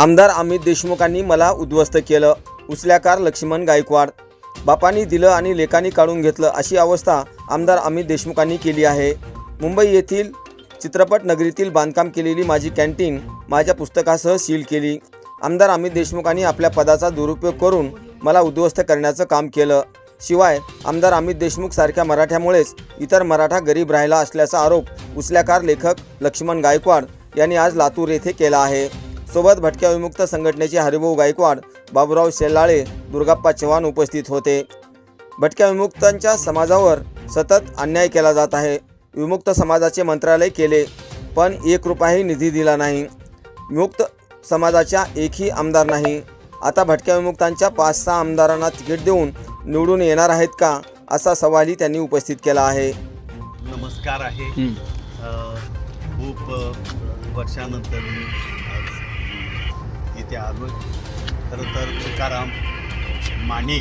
आमदार अमित देशमुखांनी मला उद्ध्वस्त केलं. उचल्याकार लक्ष्मण गायकवाड. बापांनी दिलं आणि लेखांनी काढून घेतलं अशी अवस्था आमदार अमित देशमुखांनी केली आहे. मुंबई येथील चित्रपट नगरीतील बांधकाम केलेली माझी कॅन्टीन माझ्या पुस्तकासह सील केली. आमदार अमित देशमुखांनी आपल्या पदाचा दुरुपयोग करून मला उद्ध्वस्त करण्याचं काम केलं. शिवाय आमदार अमित देशमुख सारख्या मराठ्यामुळेच इतर मराठा गरीब राहिला असल्याचा आरोप उचल्याकार लेखक लक्ष्मण गायकवाड यांनी आज लातूर येथे केला आहे. सोबत भटक्या विमुक्त संघटनेचे हरिभाऊ गायकवाड बाबुराव शेलाळे दुर्गाप्पा चव्हाण उपस्थित होते. भटक्या विमुक्तांच्या समाजावर सतत अन्याय केला जात आहे. विमुक्त समाजाचे मंत्रालय केले पण एक रुपयाही निधी दिला नाही. विमुक्त समाजाच्या एकही आमदार नाही. आता भटक्या विमुक्तांच्या पाच सहा आमदारांना तिकीट देऊन निवडून येणार आहेत का असा सवालही त्यांनी उपस्थित केला आहे. नमस्कार आहे. खूप वर्षानंतर इथे आलो खरं तर तुकाराम माने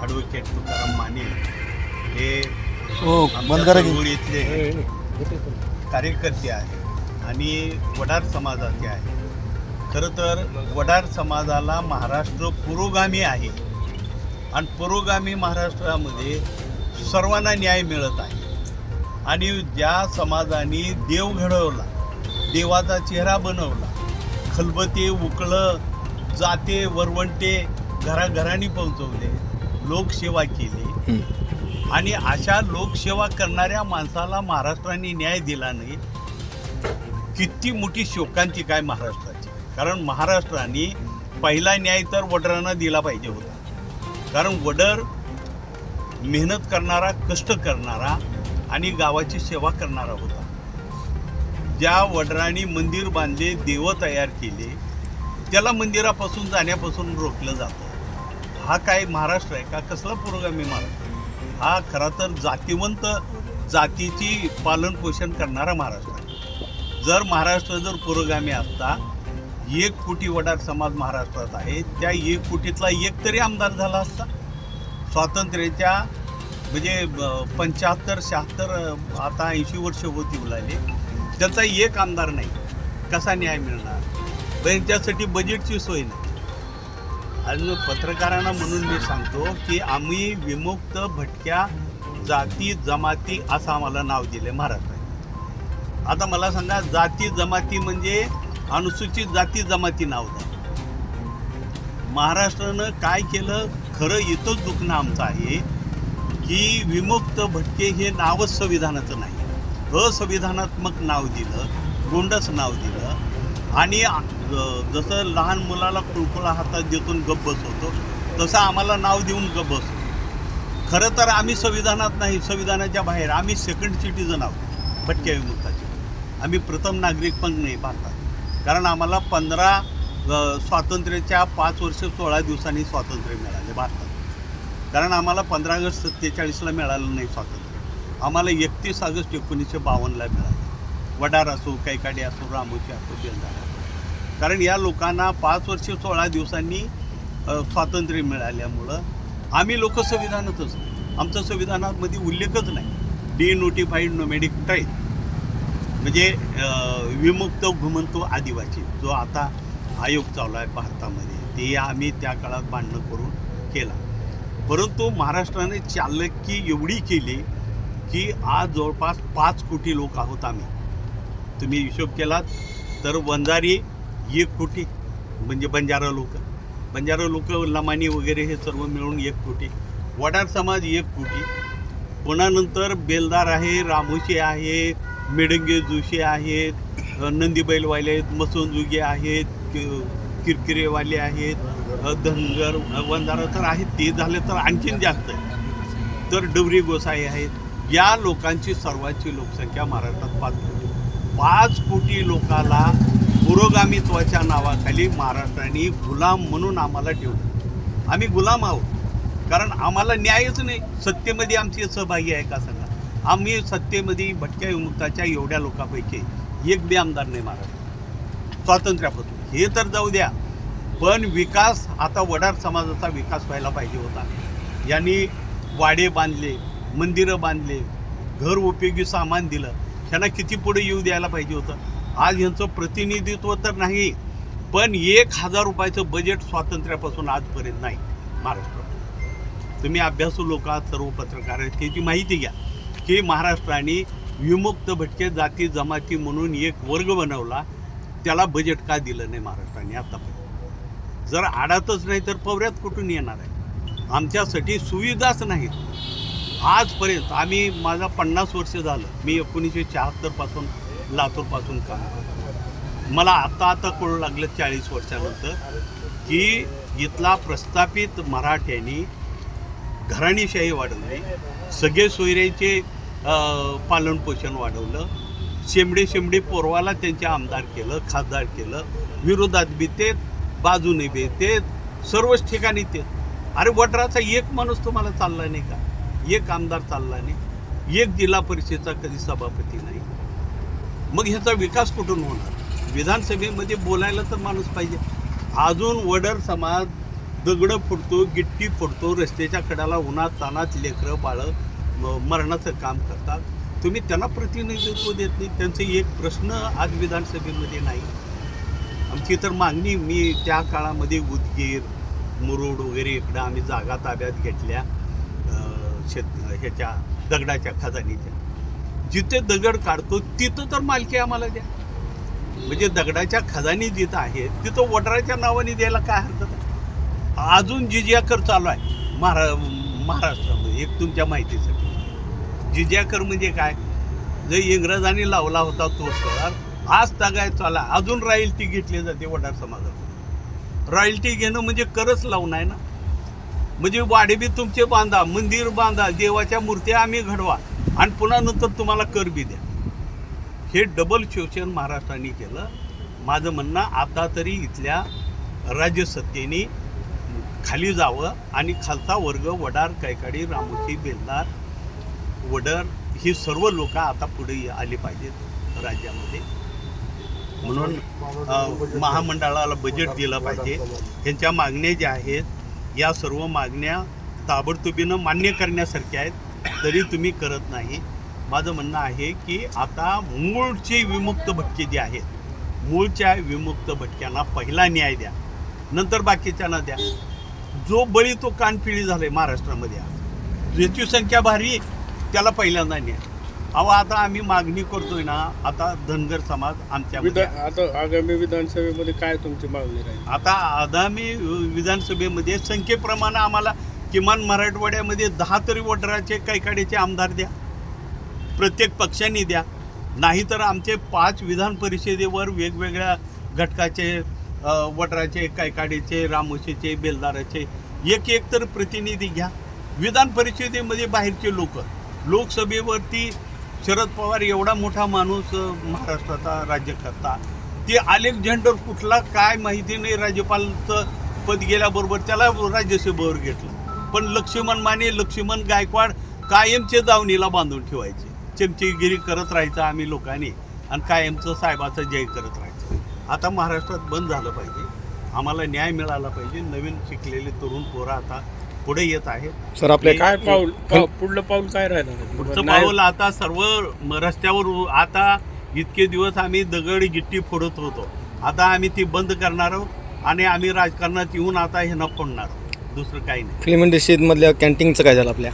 ॲडव्होकेट तुकाराम माने हे हो की. चळवळीतले कार्यकर्ते आहेत आणि वडार समाजाचे आहेत. खरं तर वडार समाजाला महाराष्ट्र पुरोगामी आहे. आणि पुरोगामी महाराष्ट्रामध्ये सर्वांना न्याय मिळत आहे. आणि ज्या समाजाने देव घडवला देवाचा चेहरा बनवला खलबते उकळं जाते वरवंटे घराघरांनी पोहोचवले लोकसेवा केली. आणि अशा लोकसेवा करणाऱ्या माणसाला महाराष्ट्राने न्याय दिला नाही. किती मोठी शोकांतिका आहे महाराष्ट्राची. कारण महाराष्ट्राने पहिला न्याय तर वडरांना दिला पाहिजे होता. कारण वडर मेहनत करणारा कष्ट करणारा आणि गावाची सेवा करणारा होता. ज्या वडरांनी मंदिर बांधले देव तयार केले त्याला मंदिरापासून जाण्यापासून रोखलं जातं. हा काय महाराष्ट्र आहे का? कसला पुरोगामी महाराष्ट्र हा खरा तर जातीवंत जातीची पालन पोषण करणारा महाराष्ट्र आहे. जर महाराष्ट्र जर पुरोगामी असता एक कोटी वडार समाज महाराष्ट्रात आहे त्या एक कोटीतला एक तरी आमदार झाला असता. स्वातंत्र्याच्या म्हणजे पंच्याहत्तर शहात्तर आता ऐंशी वर्ष होती उलाले त्याचा एक आमदार नाही कसा न्याय मिळणार? पण त्यासाठी बजेटची सोय नाही. आणि पत्रकारांना म्हणून मी सांगतो की आम्ही विमुक्त भटक्या जाती जमाती असं आम्हाला नाव दिले महाराष्ट्राने आता मला सांगा जाती जमाती म्हणजे अनुसूचित जाती जमाती नाव द्या. महाराष्ट्रानं काय केलं? खरं इथंच दुखणं आमचं आहे की विमुक्त भटके हे नावच संविधानाचं नाही. असंविधानात्मक नाव दिलं गोंडस नाव दिलं. आणि जसं लहान मुलाला कुळकुळा हातात देतून गप बसवतो तसं आम्हाला नाव देऊन गप बसवतो. खरं तर आम्ही संविधानात नाही संविधानाच्या बाहेर. आम्ही सेकंड सिटीजन आहोत भटक्या विमुक्ताचे. आम्ही प्रथम नागरिक पण नाही भारतात. कारण आम्हाला पंधरा स्वातंत्र्याच्या पाच वर्ष सोळा दिवसांनी स्वातंत्र्य मिळाले भारतात. कारण आम्हाला पंधरा ऑगस्ट सत्तेचाळीसला मिळालं नाही स्वातंत्र्य. आम्हाला एकतीस ऑगस्ट एकोणीसशे बावन्नला मिळालं. वडार असो कैकाडी असो रामोशी असो बेलदार असो. कारण या लोकांना पाच वर्ष सोळा दिवसांनी स्वातंत्र्य मिळाल्यामुळं आम्ही लोक संविधानातच आमचं संविधानामध्ये उल्लेखच नाही. Denotified nomadic type. म्हणजे विमुक्त घुमंतो आदिवासी जो आता आयोग चालू आहे भारतामध्ये ते आम्ही त्या काळात भांडणं करून केला. परंतु महाराष्ट्राने चालकी एवढी केली की आज जवळपास पाच कोटी लोक आहोत आम्ही. तुम्ही हिशोब केलात तर वंजारी एक कोटी म्हणजे बंजारा लोक. बंजारा लोक लमानी वगैरे हे सर्व मिळून एक कोटी. वडार समाज एक कोटी. कोणानंतर नंतर बेलदार आहे रामोशी आहे मेडंगे जोशी आहेत नंदीबैलवाले आहेत मसोनजुगे आहेत किरकिरेवाले आहेत धनगर वंजारा तर आहेत ते झाले तर आणखीन जास्त आहे तर डवरी गोसाई आहेत या लोकांची सर्वांची लोकसंख्या महाराष्ट्रात पाच कोटी. पाच कोटी लोकाला पुरोगामित्वाच्या नावाखाली महाराष्ट्राने गुलाम म्हणून आम्हाला ठेवलं. आम्ही गुलाम आहोत. कारण आम्हाला न्यायच नाही. सत्तेमध्ये आमची सहभागी आहे का सांगा? आम्ही सत्तेमध्ये भटक्या विमुक्ताच्या एवढ्या लोकांपैकी एक बी आमदार नाही महाराष्ट्र स्वातंत्र्यापासून. हे तर जाऊ द्या. पण विकास आता वडार समाजाचा विकास व्हायला पाहिजे होता. यांनी वाडे बांधले. मंदिरं बांधले घर उपयोगी सामान दिलं ह्यांना किती पुढे येऊ द्यायला पाहिजे होतं? आज ह्यांचं प्रतिनिधित्व तर नाही पण एक हजार रुपयाचं बजेट स्वातंत्र्यापासून आजपर्यंत नाही महाराष्ट्रात तुम्ही अभ्यासू लोक आहात सर्व पत्रकार आहेत त्याची माहिती घ्या की महाराष्ट्राने विमुक्त भटके जाती जमाती म्हणून एक वर्ग बनवला त्याला बजेट का दिलं नाही महाराष्ट्राने आतापर्यंत? जर आडातच नाही तर पवऱ्यात कुठून येणार आहे? आमच्यासाठी सुविधाच नाहीत. आजपर्यंत आम्ही माझा पन्नास वर्ष झालं. मी एकोणीसशे शहात्तरपासून लातूरपासून काम करतो. मला आता आता कळू लागलं चाळीस वर्षानंतर की इथला प्रस्थापित मराठ्यांनी घराणीशाही वाढवली. सगळे सोयऱ्यांचे पालनपोषण वाढवलं. शेंबडे शेंबडे पोरवाला त्यांचे आमदार केलं खासदार केलं. विरोधात बी तेच बाजूने बी तेच सर्वच ठिकाणी तेच. अरे वटराचा एक माणूस तुम्हाला चालला नाही का? एक आमदार चालला नाही एक जिल्हा परिषदेचा कधी सभापती नाही. मग ह्याचा विकास कुठून होणार? विधानसभेमध्ये बोलायला तर माणूस पाहिजे. अजून वडर समाज दगडं फोडतो गिट्टी फोडतो रस्त्याच्या कडाला उन्हात तानात लेकरं बाळं म- मरणाचं काम करतात. तुम्ही त्यांना प्रतिनिधित्व देत नाही. त्यांचे एक प्रश्न आज विधानसभेमध्ये नाही. आमची तर मागणी मी त्या काळामध्ये उदगीर मुरुड वगैरे इकडं आम्ही जागा ताब्यात घेतल्या. शेत ह्याच्या दगडाच्या खजानीच्या. जिथे दगड काढतो तिथं तर मालकी आम्हाला द्या. म्हणजे दगडाच्या खजानी जिथं आहे तिथं वडराच्या नावाने द्यायला काय हरकत आहे? अजून जिजिया कर चालू आहे महारा महाराष्ट्रामध्ये एक तुमच्या माहितीसाठी. जिजिया कर म्हणजे काय? जे इंग्रजांनी लावला होता तो कर आज तगाय चाला अजून रॉयल्टी घेतली जाते वडार समाजात. रॉयल्टी घेणं म्हणजे करच लावून आहे ना? म्हणजे वाडे बी तुमचे बांधा मंदिर बांधा देवाच्या मूर्त्या आम्ही घडवा. आणि पुन्हा नंतर तुम्हाला कर बी द्या. हे डबल शोषण महाराष्ट्राने केलं. माझं म्हणणं आता तरी इथल्या राज्यसत्तेने खाली जावं आणि खालचा वर्ग वडार कैकाडी रामोशी बेलदार वडर ही सर्व लोक आता पुढे आली पाहिजेत राज्यामध्ये. म्हणून महामंडळाला बजेट दिलं पाहिजे. ह्यांच्या मागण्या ज्या आहेत या सर्व मागण्या ताबडतोबीनं मान्य करण्यासारख्या आहेत तरी तुम्ही करत नाही. माझं म्हणणं आहे की आता मूळचे विमुक्त भटके जे आहेत मूळच्या विमुक्त भटक्यांना पहिला न्याय द्या नंतर बाकीच्यांना द्या. जो बळी तो कानपिळी झालाय महाराष्ट्रामध्ये ज्याची संख्या भारी त्याला पहिल्यांदा न्याय. अहो आता आम्ही मागणी करतोय ना आता धनगर समाज आमच्या विधान आता आगामी विधानसभेमध्ये काय तुमची मागणी राहील? आता आगामी विधानसभेमध्ये संख्येप्रमाणे आम्हाला किमान मराठवाड्यामध्ये दहा तरी वोटराचे कैकाडीचे आमदार द्या. प्रत्येक पक्षांनी द्या. नाहीतर आमचे पाच विधान परिषदेवर वेगवेगळ्या घटकाचे अ, वोटराचे कैकाडीचे रामोशीचे बेलदाराचे एक एक तर प्रतिनिधी घ्या. विधान परिषदेमध्ये बाहेरचे लोक लोकसभेवरती शरद पवार एवढा मोठा माणूस महाराष्ट्राचा राज्यकर्ता. ते अलेक्झांडर कुठला काय माहिती नाही राज्यपालचं पद गेल्याबरोबर त्याला राज्यसभेवर घेतलं. पण लक्ष्मण माने लक्ष्मण गायकवाड कायमचे दावणीला बांधून ठेवायचे. चमचेगिरी करत राहायचं आम्ही लोकांनी आणि कायमचं साहेबाचं जय करत राहायचं. आता महाराष्ट्रात बंद झालं पाहिजे. आम्हाला न्याय मिळाला पाहिजे. नवीन शिकलेले तरुण पोरं आता पुढे येत आहेत सर आपले काय पाऊल पाऊ- पुढलं पाऊल काय राहणार? पुढचं नाही- पाऊल आता सर्व म- रस्त्यावर उ- आता इतके दिवस आम्ही दगड गिट्टी फोडत होतो. आता आम्ही ती बंद करणार आहोत आणि आम्ही राजकारणात येऊन आता हे न फोडणार आहोत. दुसरं काही नाही. फिल्म इंडस्ट्रीमधल्या कॅन्टीनचं काय झालं आपल्या?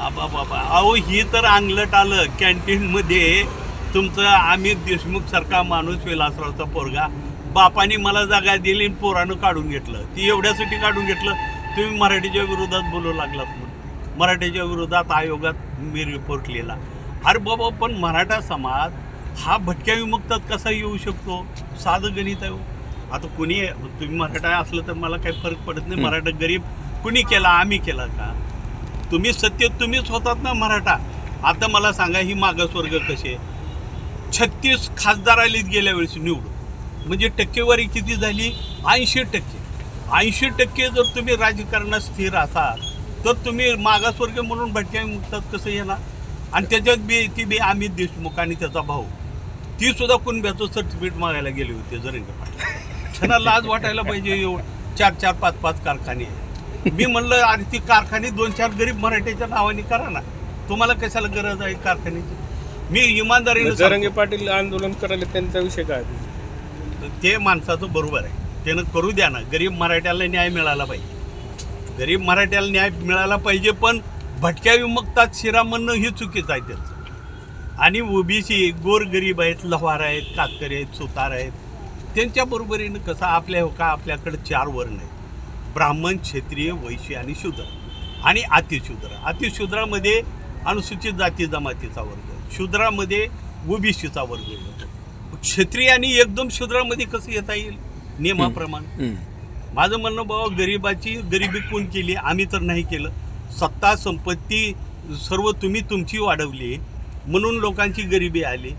आबा बाबा अहो ही तर अंगलट आलं. कॅन्टीनमध्ये तुमचं अमित देशमुख सारखा माणूस विलासरावचा पोरगा बापाने मला जागा दिली आणि पोरानं काढून घेतलं. ती एवढ्यासाठी काढून घेतलं. तुम्ही मराठीच्या विरोधात बोलू लागलात म्हणून. मराठीच्या विरोधात आयोगात मी रिपोर्ट लिहिला. अरे बाबा पण मराठा समाज हा भटक्या विमुक्तात कसा येऊ शकतो? साधं गणित आहे हो. आता कुणी तुम्ही मराठा असलं तर मला काही फरक पडत नाही. मराठा गरीब कुणी केला आम्ही केला का? तुम्ही सत्य तुम्हीच होतात ना मराठा. आता मला सांगा ही मागासवर्ग कसे छत्तीस खासदार आलीत गेल्या वेळेस निवडून. म्हणजे टक्केवारी किती झाली? ऐंशी टक्के. ऐंशी टक्के जर तुम्ही राजकारणात स्थिर असाल तर तुम्ही मागासवर्ग म्हणून भटक्या मुक्तात कसं येणार? आणि त्याच्यात बी ती बी अमित देशमुख आणि त्याचा भाऊ. ती सुद्धा कुणब्याचं सर्टिफिकेट मागायला गेली होती जरंगे पाटील. त्यांना लाज वाटायला पाहिजे एवढं चार चार पाच पाच कारखाने. आहे मी म्हणलं अरे ती कारखाने दोन चार गरीब मराठीच्या नावाने करा ना. तुम्हाला कशाला गरज आहे कारखान्याची? मी इमानदारीने जरंगे. पाटील आंदोलन करायला त्यांचा विषय काय? ते माणसाचं बरोबर आहे. त्यानं करू द्या ना. गरीब मराठ्याला न्याय मिळाला पाहिजे. गरीब मराठ्याला न्याय मिळाला पाहिजे पण भटक्या विमुक्तात शिरा म्हणणं हे चुकीचं आहे त्याचं. आणि ओबीसी गोर गरीब आहेत लव्हार आहेत कातकरी आहेत सुतार आहेत. त्यांच्या बरोबरीनं कसं आपल्या हो का आपल्याकडे चार वर्ण आहेत. ब्राह्मण क्षत्रिय वैश्य आणि शूद्र. आणि अतिशूद्र. अतिशूद्रामध्ये अनुसूचित जाती जमातीचा वर्ग शूद्रामध्ये ओबीसीचा वर्ग येतो क्षत्रिय आणि एकदम शूद्रामध्ये कसं येता येईल? नियमाप्रमाणे. माझं म्हणणं बाबा गरिबाची गरिबी कोण केली? आम्ही तर नाही केलं. सत्ता संपत्ती सर्व तुम्ही तुमची वाढवली. म्हणून लोकांची गरिबी आली.